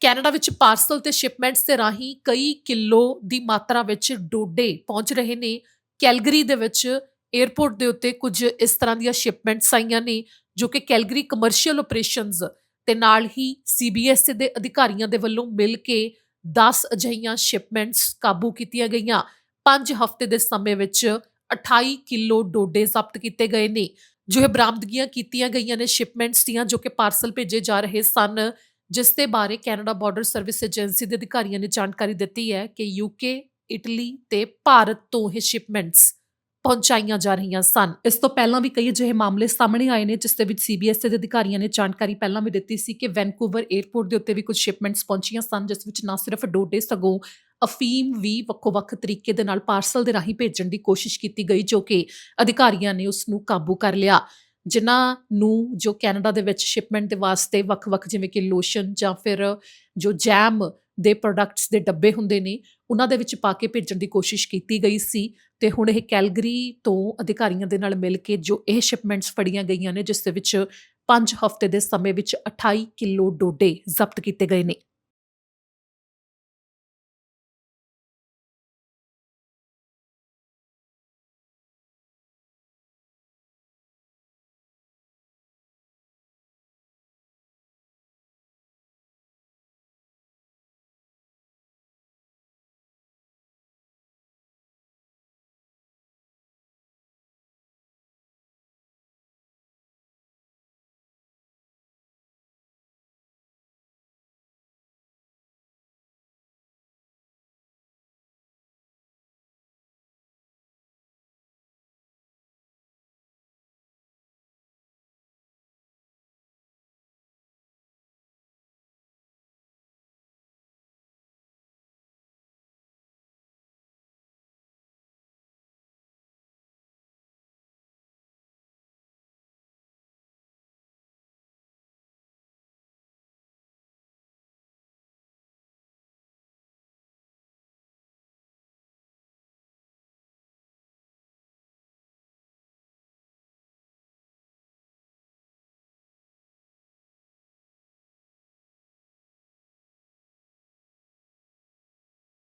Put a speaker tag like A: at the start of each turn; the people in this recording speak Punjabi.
A: ਕੈਨੇਡਾ ਵਿੱਚ ਪਾਰਸਲ ਤੇ ਸ਼ਿਪਮੈਂਟਸ ਦੇ ਰਾਹੀਂ ਕਈ ਕਿਲੋ ਦੀ ਮਾਤਰਾ ਵਿੱਚ ਡੋਡੇ ਪਹੁੰਚ ਰਹੇ ਨੇ। ਕੈਲਗਰੀ ਦੇ ਵਿੱਚ 에ਅਰਪੋਰਟ ਦੇ ਉੱਤੇ ਕੁਝ ਇਸ ਤਰ੍ਹਾਂ ਦੀਆਂ ਸ਼ਿਪਮੈਂਟਸ ਆਈਆਂ ਨੇ, ਜੋ ਕਿ ਕੈਲਗਰੀ ਕਮਰਸ਼ੀਅਲ ਆਪਰੇਸ਼ਨਸ ਤੇ ਨਾਲ ਹੀ ਸੀਬੀਐਸ ਦੇ ਅਧਿਕਾਰੀਆਂ ਦੇ ਵੱਲੋਂ ਮਿਲ ਕੇ 10 ਅਜਿਹੀਆਂ ਸ਼ਿਪਮੈਂਟਸ ਕਾਬੂ ਕੀਤੀਆਂ ਗਈਆਂ। 5 ਹਫ਼ਤੇ ਦੇ ਸਮੇਂ ਵਿੱਚ 28 ਕਿਲੋ ਡੋਡੇ ਜ਼ਬਤ ਕੀਤੇ ਗਏ ਨੇ, ਜੋ ਇਹ ਬਰਾਮਦਗੀਆਂ ਕੀਤੀਆਂ ਗਈਆਂ ਨੇ। ਸ਼ਿਪਮੈਂਟਸ ਦੀਆਂ ਜੋ ਕਿ ਪਾਰਸਲ ਭੇਜੇ ਜਾ ਰਹੇ ਸਨ ਜਿਸ ਦੇ ਬਾਰੇ ਕੈਨੇਡਾ ਬਾਰਡਰ ਸਰਵਿਸ ਏਜੰਸੀ ਦੇ ਅਧਿਕਾਰੀਆਂ ਨੇ ਜਾਣਕਾਰੀ ਦਿੱਤੀ ਹੈ ਕਿ ਯੂਕੇ ਇਟਲੀ ਤੇ ਭਾਰਤ ਤੋਂ ਇਹ ਸ਼ਿਪਮੈਂਟਸ ਪਹੁੰਚਾਈਆਂ ਜਾ ਰਹੀਆਂ ਸਨ। ਇਸ ਤੋਂ ਪਹਿਲਾਂ ਵੀ ਕਈ ਅਜਿਹੇ ਮਾਮਲੇ ਸਾਹਮਣੇ ਆਏ ਨੇ, ਜਿਸ ਦੇ ਵਿੱਚ ਸੀਬੀਐਸ ਦੇ ਅਧਿਕਾਰੀਆਂ ਨੇ ਜਾਣਕਾਰੀ ਪਹਿਲਾਂ ਵੀ ਦਿੱਤੀ ਸੀ ਕਿ ਵੈਨਕੂਵਰ 에ਅਰਪੋਰਟ ਦੇ ਉੱਤੇ ਵੀ ਕੁਝ ਸ਼ਿਪਮੈਂਟਸ ਪਹੁੰਚੀਆਂ ਸਨ, ਜਿਸ ਵਿੱਚ ਨਾ ਸਿਰਫ ਡੋਡੇ ਸਗੋਂ ਅਫੀਮ ਵੀ ਵੱਖੋ-ਵੱਖ ਤਰੀਕੇ ਦੇ ਨਾਲ ਪਾਰਸਲ ਦੇ ਰਾਹੀਂ ਭੇਜਣ ਦੀ ਕੋਸ਼ਿਸ਼ ਕੀਤੀ ਗਈ, ਜੋ ਕਿ ਅਧਿਕਾਰੀਆਂ ਨੇ ਉਸ ਨੂੰ ਕਾਬੂ ਕਰ ਲਿਆ। ਜਿਨ੍ਹਾਂ ਨੂੰ ਜੋ ਕੈਨੇਡਾ ਦੇ ਵਿੱਚ ਸ਼ਿਪਮੈਂਟ ਦੇ ਵਾਸਤੇ ਵੱਖ-ਵੱਖ ਜਿਵੇਂ ਕਿ ਲੋਸ਼ਨ ਜਾਂ ਫਿਰ ਜੋ ਜੈਮ ਦੇ ਪ੍ਰੋਡਕਟਸ ਦੇ ਡੱਬੇ ਹੁੰਦੇ ਨੇ, ਉਹਨਾਂ ਦੇ ਵਿੱਚ ਪਾ ਕੇ ਭੇਜਣ ਦੀ ਕੋਸ਼ਿਸ਼ ਕੀਤੀ ਗਈ ਸੀ ਤੇ ਹੁਣ ਇਹ ਕੈਲਗਰੀ ਤੋਂ ਅਧਿਕਾਰੀਆਂ ਦੇ ਨਾਲ ਮਿਲ ਕੇ ਜੋ ਇਹ ਸ਼ਿਪਮੈਂਟਸ ਫੜੀਆਂ ਗਈਆਂ ਨੇ, ਜਿਸ ਦੇ ਵਿੱਚ 5 ਹਫ਼ਤੇ ਦੇ ਸਮੇਂ ਵਿੱਚ 28 ਕਿਲੋ ਡੋਡੇ ਜ਼ਬਤ ਕੀਤੇ ਗਏ ਨੇ।